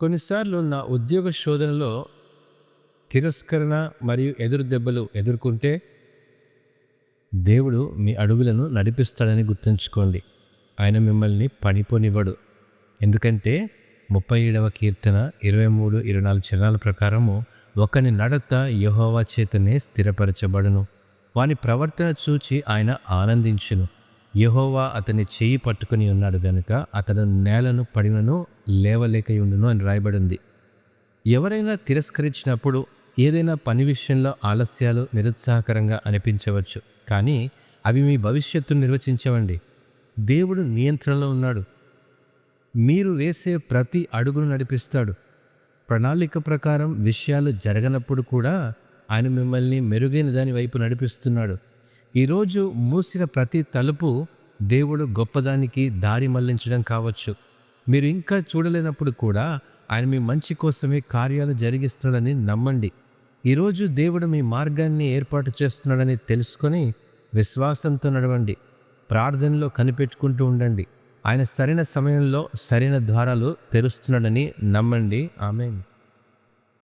కొన్నిసార్లు నా ఉద్యోగ శోధనలో తిరస్కరణ మరియు ఎదురు దెబ్బలు ఎదుర్కొంటే దేవుడు మీ అడుగులను నడిపిస్తాడని గుర్తుంచుకోండి. ఆయన మిమ్మల్ని పనిపోనివ్వడు. ఎందుకంటే ముప్పై ఏడవ కీర్తన ఇరవై మూడు ఇరవై నాలుగు చరణాల ప్రకారము ఒకని నడత యహోవా చేతనే స్థిరపరచబడును. వాని ప్రవర్తన చూచి ఆయన ఆనందించును. యహోవా అతని చేయి పట్టుకుని ఉన్నాడు గనుక అతను నేలను పడినను లేవలేకయుండును అని రాయబడింది. ఎవరైనా తిరస్కరించినప్పుడు ఏదైనా పని విషయంలో ఆలస్యాలు నిరుత్సాహకరంగా అనిపించవచ్చు. కానీ అవి మీ భవిష్యత్తును నిర్వచించవండి. దేవుడు నియంత్రణలో ఉన్నాడు. మీరు వేసే ప్రతి అడుగును నడిపిస్తాడు. ప్రణాళిక ప్రకారం విషయాలు జరగనప్పుడు కూడా ఆయన మిమ్మల్ని మెరుగైన దాని వైపు నడిపిస్తున్నాడు. ఈరోజు మూసిన ప్రతి తలుపు దేవుడు గొప్పదానికి దారి మళ్ళించడం కావచ్చు. మీరు ఇంకా చూడలేనప్పుడు కూడా ఆయన మీ మంచి కోసమే కార్యాలు జరిగిస్తున్నాడని నమ్మండి. ఈరోజు దేవుడు మీ మార్గాన్ని ఏర్పాటు చేస్తున్నాడని తెలుసుకొని విశ్వాసంతో నడవండి. ప్రార్థనలో కనిపెట్టుకుంటూ ఉండండి. ఆయన సరైన సమయంలో సరైన ద్వారాలు తెరుస్తున్నాడని నమ్మండి. ఆమె